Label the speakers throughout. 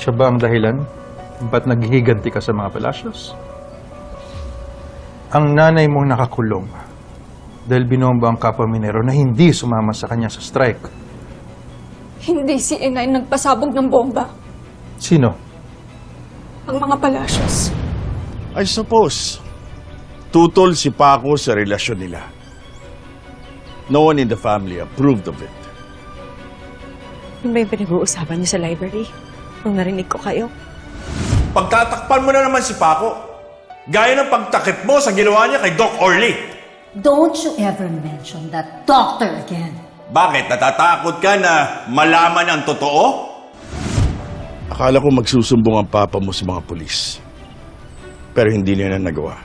Speaker 1: Siya ba ang dahilan? Ba't naghihiganti ka sa mga palasyos? Ang nanay mong nakakulong dahil binomba ang kapwa minero na hindi sumama sa kanya sa strike.
Speaker 2: Hindi si Inay nagpasabog ng bomba.
Speaker 1: Sino?
Speaker 2: Ang mga palasyos.
Speaker 3: I suppose, tutol si Paco sa relasyon nila. No one in the family approved of it.
Speaker 4: Ano ba yung pinag-uusapan niyo sa library? Nung narinig ko kayo?
Speaker 3: Pagtatakpan mo na naman si Paco. Gaya ng pagtakip mo sa ginawa niya kay Doc Orly.
Speaker 5: Don't you ever mention that doctor again.
Speaker 3: Bakit? Natatakot ka na malaman ang totoo? Akala ko magsusumbong ang papa mo sa mga pulis. Pero hindi niya na nagawa.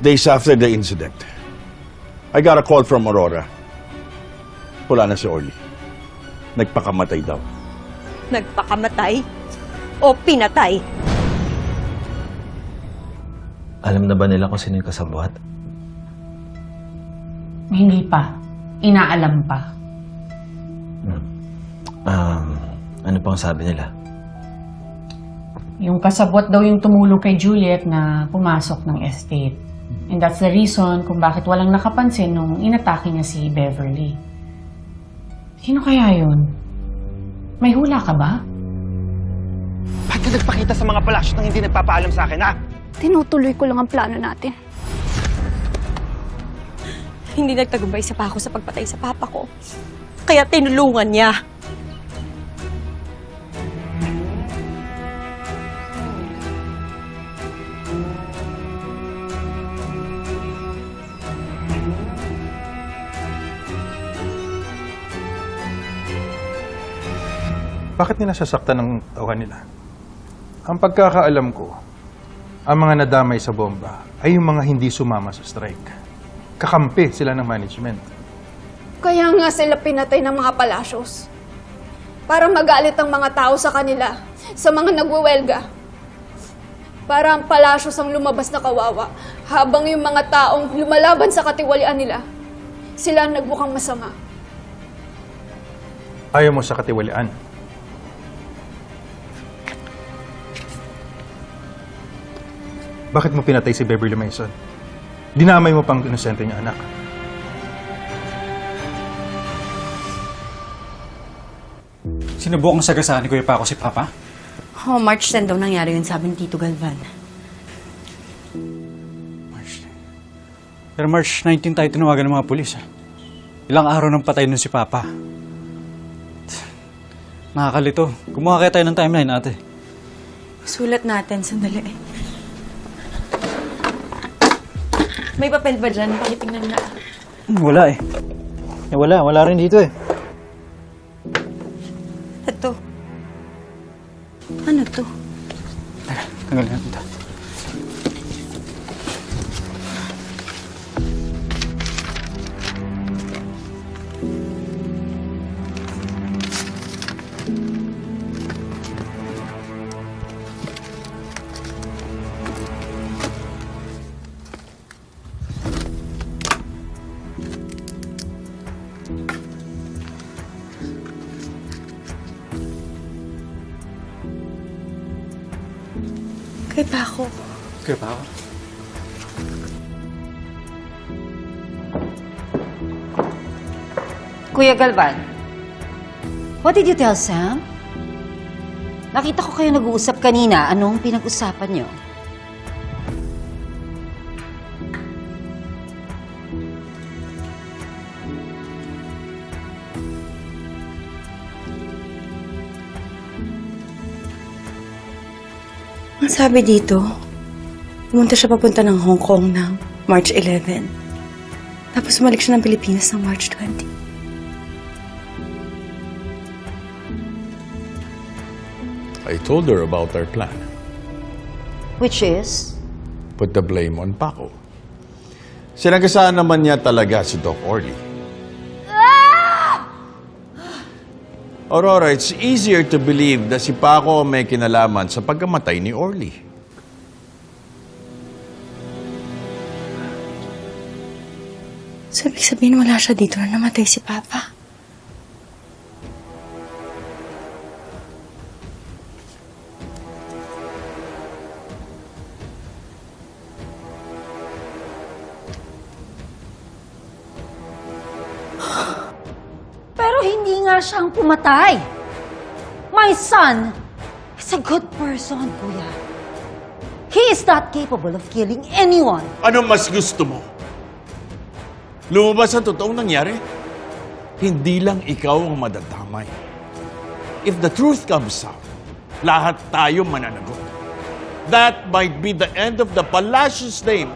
Speaker 3: Days after the incident, I got a call from Aurora. Wala na si Orly. Nagpakamatay daw.
Speaker 4: Nagpakamatay? O pinatay?
Speaker 6: Alam na ba nila kung sino yung kasabwat?
Speaker 7: Hindi pa. Inaalam pa.
Speaker 6: Um, ano pang sabi nila?
Speaker 7: Yung kasabot daw yung tumulong kay Juliet na pumasok ng estate. And that's the reason kung bakit walang nakapansin nung inatake niya si Beverly. Sino kaya yun? May hula ka ba?
Speaker 8: Ba't ka nagpakita sa mga palasyo nang hindi nagpapaalam sa akin, ha?
Speaker 2: Tinutuloy ko lang ang plano natin.
Speaker 4: Hindi nagtagumpay sa Paco sa pagpatay sa papa ko. Kaya tinulungan niya.
Speaker 1: Bakit nila sasaktan ng tauhan nila? Ang pagkakaalam ko, ang mga nadamay sa bomba ay yung mga hindi sumama sa strike. Kakampi sila ng management.
Speaker 2: Kaya nga sila pinatay ng mga palasyos. Para magalit ang mga tao sa kanila, sa mga nagwewelga. Para ang palasyos ang lumabas na kawawa, habang yung mga taong lumalaban sa katiwalian nila, sila ang nagmukhang masama.
Speaker 1: Ayaw mo sa katiwalian. Bakit mo pinatay si Beverly Mason? Dinamay mo pang inosente niya anak.
Speaker 9: Sinubukan sagasaan ni Kuya Paco si Papa?
Speaker 10: Oh, March 10 daw nangyari yun, sabi ni Tito Galvan.
Speaker 9: March. Pero March 19 tayo tinawagan ng mga pulis. ah. Ilang araw nang patay nun si Papa. Nakakalito. Gumawa kaya tayo ng timeline, ate.
Speaker 10: Sulat natin, sandali. May papel ba dyan? Pakitingnan na.
Speaker 9: Hmm, Wala eh. eh. Wala, wala rin dito eh.
Speaker 10: Ito. Ano to?
Speaker 9: Teka, tanggalin natin ito.
Speaker 10: Kay Paco.
Speaker 9: Kuya Paco?
Speaker 5: Kuya Galvan, what did you tell Sam? Nakita ko kayo nag-uusap kanina. Anong pinag-usapan niyo?
Speaker 10: Ang sabi dito, pumunta siya papunta ng Hong Kong ng March 11. Tapos umalik siya ng Pilipinas ng March 20.
Speaker 3: I told her about our plan.
Speaker 5: Which is?
Speaker 3: Put the blame on Paco. Sinagasaan naman niya talaga si Doc Orly. Aurora, it's easier to believe na si Paco may kinalaman sa pagkamatay ni Orly.
Speaker 10: So, ibig sabihin wala siya dito na namatay si Papa.
Speaker 5: Siyang pumatay. My son is a good person, kuya. He is not capable of killing anyone.
Speaker 3: Ano mas gusto mo? Lumabas ang totoong nangyari? Hindi lang ikaw ang madadamay. If the truth comes out, lahat tayo mananagot. That might be the end of the Palacios name